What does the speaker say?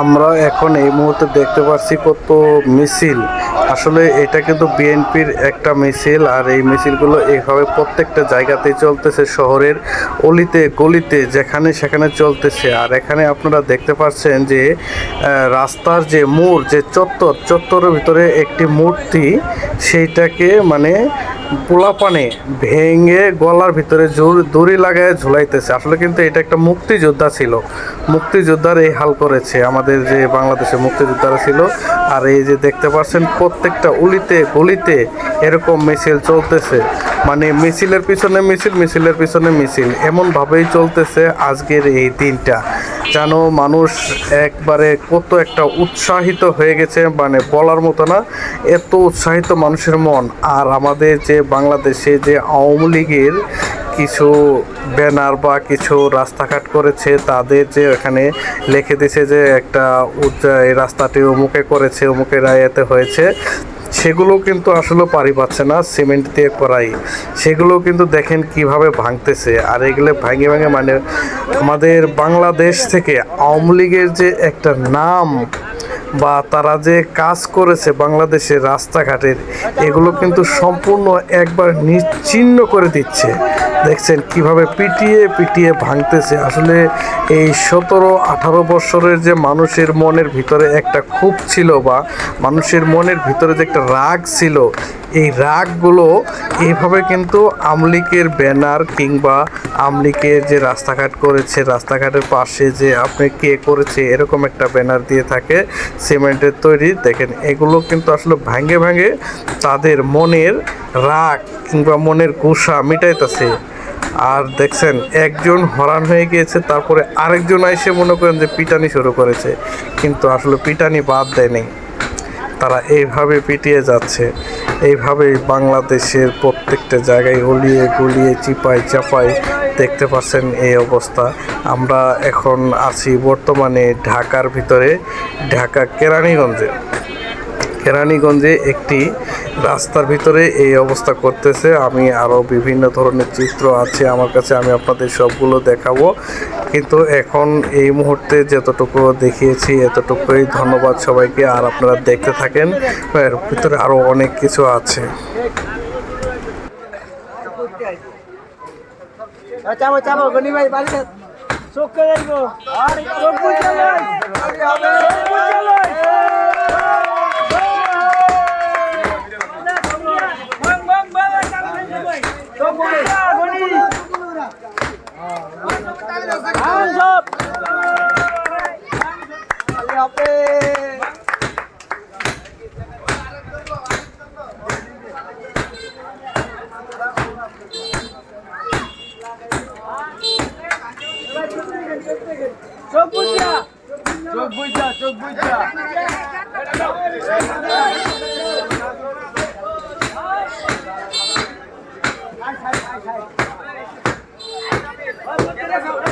আমরা এখন এই মুহূর্তে দেখতে পাচ্ছি কত মিছিল। আসলে এটা কিন্তু বিএনপির একটা মিছিল আর এই মিছিলগুলো এইভাবে প্রত্যেকটা জায়গাতেই চলতেছে, শহরের অলিতে গলিতে, যেখানে সেখানে চলতেছে। আর এখানে আপনারা দেখতে পাচ্ছেন যে রাস্তার যে মোড়, যে চত্বর, চত্বরের ভিতরে একটি মূর্তি, সেইটাকে মানে পোলাপানে ভেঙে গলার ভিতরে জোর- দড়ি লাগায় ঝুলাইতেছে। আসলে কিন্তু এটা একটা মুক্তিযোদ্ধা ছিল। মুক্তিযোদ্ধার এই হাল করেছে। আমাদের যে বাংলাদেশে মুক্তিযোদ্ধারা ছিল, আর এই যে দেখতে পাচ্ছেন, প্রত্যেকটা উলিতে গলিতে এরকম মিছিল চলতেছে। মানে মিছিলের পিছনে মিছিল, মিছিলের পিছনে মিছিল। এমনভাবেই চলতেছে আজকের এই দিনটা। যেন মানুষ একবারে কত একটা উৎসাহিত হয়ে গেছে মানে বলার মতো না, এত উৎসাহিত মানুষের মন। আর আমাদের যে বাংলাদেশে যে আওয়ামী লীগের কিছু ব্যানার বা কিছু রাস্তাঘাট করেছে, তাদের যে এখানে লিখে দিছে যে একটা এই রাস্তাটি অমুকে করেছে অমুকে রায়েতে হয়েছে সেগুলো কিন্তু আসলে পারি পাচ্ছে না, সিমেন্ট দিয়ে করাই। সেগুলো কিন্তু দেখেন কীভাবে ভাঙতেছে। আর এগুলো ভাঙে ভাঙে মানে আমাদের বাংলাদেশ থেকে আওয়ামী লীগের যে একটা নাম বা তারা যে কাজ করেছে বাংলাদেশের রাস্তাঘাটের, এগুলো কিন্তু সম্পূর্ণ একবার নিশ্চিহ্ন করে দিচ্ছে। দেখছেন কীভাবে পিটিয়ে পিটিয়ে ভাঙতেছে। আসলে এই সতেরো, আঠারো বছরের যে মানুষের মনের ভিতরে একটা ক্ষোভ ছিল বা মানুষের মনের ভিতরে যে একটা রাগ ছিল, এই রাগগুলো এইভাবে কিন্তু আমলিকের ব্যানার কিংবা আমলিকের যে রাস্তাঘাট করেছে, রাস্তাঘাটের পাশে যে আপনি কে করেছে এরকম একটা ব্যানার দিয়ে থাকে, সিমেন্টের তৈরি। দেখেন, এগুলো কিন্তু আসলে ভাঙে ভাঙে তাদের মনের রাগ কিংবা মনের গুসা মিটাইতেছে। আর দেখছেন, একজন হরান হয়ে গিয়েছে, তারপরে আরেকজন এসে মনে করেন যে পিটানি শুরু করেছে। কিন্তু আসলে পিটানি বাদ দেয়নি। তারা এইভাবে পিটিয়ে যাচ্ছে। এইভাবেই বাংলাদেশের প্রত্যেকটা জায়গায় গলিয়ে গলিয়ে, চিপায় চাপায় দেখতে পাচ্ছেন এই অবস্থা। আমরা এখন আছি বর্তমানে ঢাকার ভিতরে, ঢাকা কেরানীগঞ্জে। কেরানীগঞ্জে একটি রাস্তার ভিতরে এই অবস্থা করতেছে। আমি আরও বিভিন্ন ধরনের চিত্র আছে আমার কাছে, আমি আপনাদের সবগুলো দেখাবো। কিন্তু এখন এই মুহূর্তে যতটুকু দেখিয়েছি, এতটুকুই ধন্যবাদ সবাইকে। আর আপনারা দেখতে থাকেন, এর ভিতরে আরও অনেক কিছু আছে। চোখ চোখ লই চোখ বুঝে গনি আন সব। চোখ বুঝা চোখ বুঝা চোখ বুঝা রই